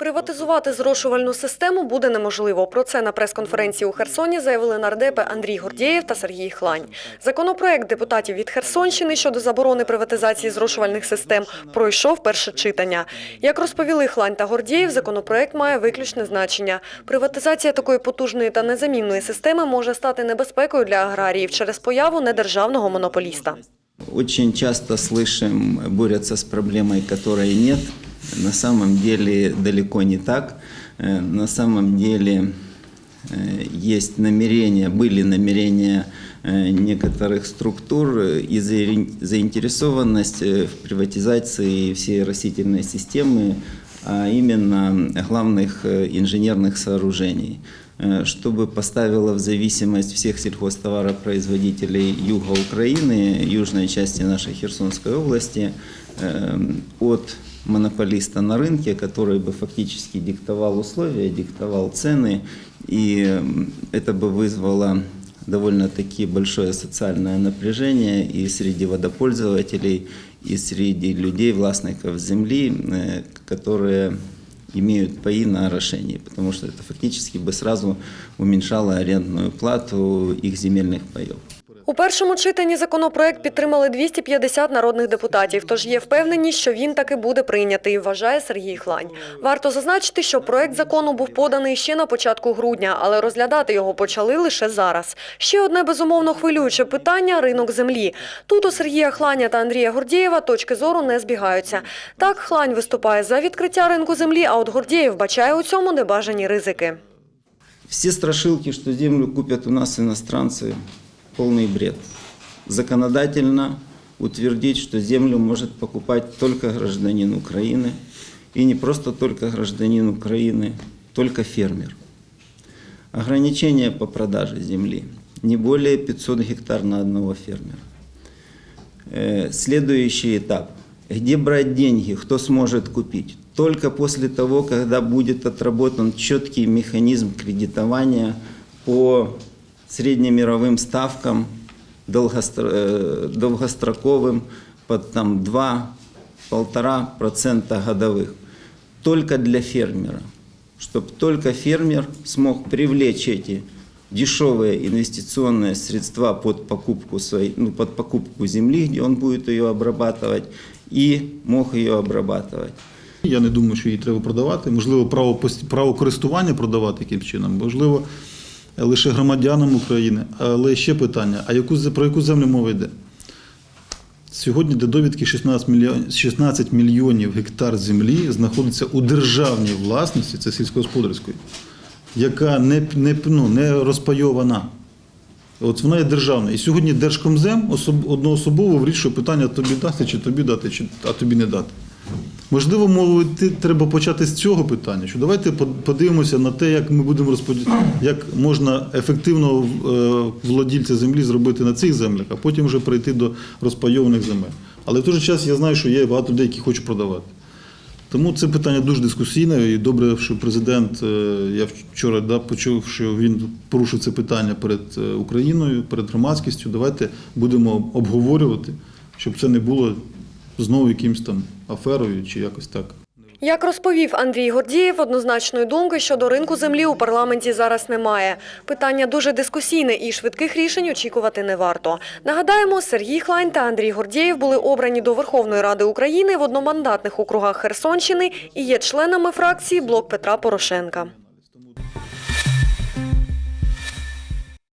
Приватизувати зрошувальну систему буде неможливо. Про це на прес-конференції у Херсоні заявили нардепи Андрій Гордєєв та Сергій Хлань. Законопроект депутатів від Херсонщини щодо заборони приватизації зрошувальних систем пройшов перше читання. Як розповіли Хлань та Гордєєв, законопроект має виключне значення. Приватизація такої потужної та незамінної системи може стати небезпекою для аграріїв через появу недержавного монополіста. Очень часто слышим, борются с проблемой, которой нет. На самом деле далеко не так. Э, На самом деле э, есть намерения, были намерения э, некоторых структур и заин- заинтересованность в приватизации всей растительной системы, а именно главных инженерных сооружений чтобы поставило в зависимость всех сельхозтоваропроизводителей юга Украины, южной части нашей Херсонской области, от монополиста на рынке, который бы фактически диктовал условия, диктовал цены, и это бы вызвало довольно-таки большое социальное напряжение и среди водопользователей, и среди людей, властников земли, э, которые имеют паи на орошении, потому что это фактически бы сразу уменьшало арендную плату их земельных паев. У першому читанні законопроект підтримали 250 народних депутатів, тож є впевненість, що він таки буде прийнятий, вважає Сергій Хлань. Варто зазначити, що проект закону був поданий ще на початку грудня, але розглядати його почали лише зараз. Ще одне безумовно хвилююче питання – ринок землі. Тут у Сергія Хланя та Андрія Гордєєва точки зору не збігаються. Так, Хлань виступає за відкриття ринку землі, а от Гордєєв бачає у цьому небажані ризики. Все страшилки, что землю купят у нас иностранцы, полный бред. Законодательно утвердить, что землю может покупать только гражданин Украины, и не просто только гражданин Украины, только фермер. Ограничение по продаже земли. Не более 500 гектар на одного фермера. Э, Следующий этап. Где брать деньги, кто сможет купить? Только после того, когда будет отработан четкий механизм кредитования по среднемировым ставкам, долгостро- э, долгостроковым, под там 2-1,5% годовых. Только для фермера. Чтобы только фермер смог привлечь эти дешевые инвестиционные средства под покупку, своей, ну, под покупку земли, где он будет ее обрабатывать, и мог ее обрабатывать. Я не думаю, що її треба продавати. Можливо, право, пос- право користування продавати яким чином. Можливо, лише громадянам України. Але ще питання: а яку, про яку землю мова йде? Сьогодні до довідки 16 мільйонів, 16 мільйонів гектар землі знаходиться у державній власності, це сільськогосподарської, яка не, не, ну, не розпайована. От вона є державна. І сьогодні Держкомзем особ, одноособово вирішує питання тобі дати, чи тобі дати, чи, а тобі не дати. Можливо, мовити, треба почати з цього питання. Що давайте подивимося на те, як ми будемо розподіляти, як можна ефективно е, владільця землі зробити на цих землях, а потім вже перейти до розпайованих земель. Але в той же час я знаю, що є багато людей, які хочуть продавати. Тому це питання дуже дискусійне, і добре, що президент, е, я вчора да, почув, що він порушив це питання перед е, Україною, перед громадськістю. Давайте будемо обговорювати, щоб це не було знову якимось там аферою чи якось так. Як розповів Андрій Гордієв, однозначної думки щодо ринку землі у парламенті зараз немає. Питання дуже дискусійне і швидких рішень очікувати не варто. Нагадаємо, Сергій Хлань та Андрій Гордієв були обрані до Верховної Ради України в одномандатних округах Херсонщини і є членами фракції «Блок Петра Порошенка».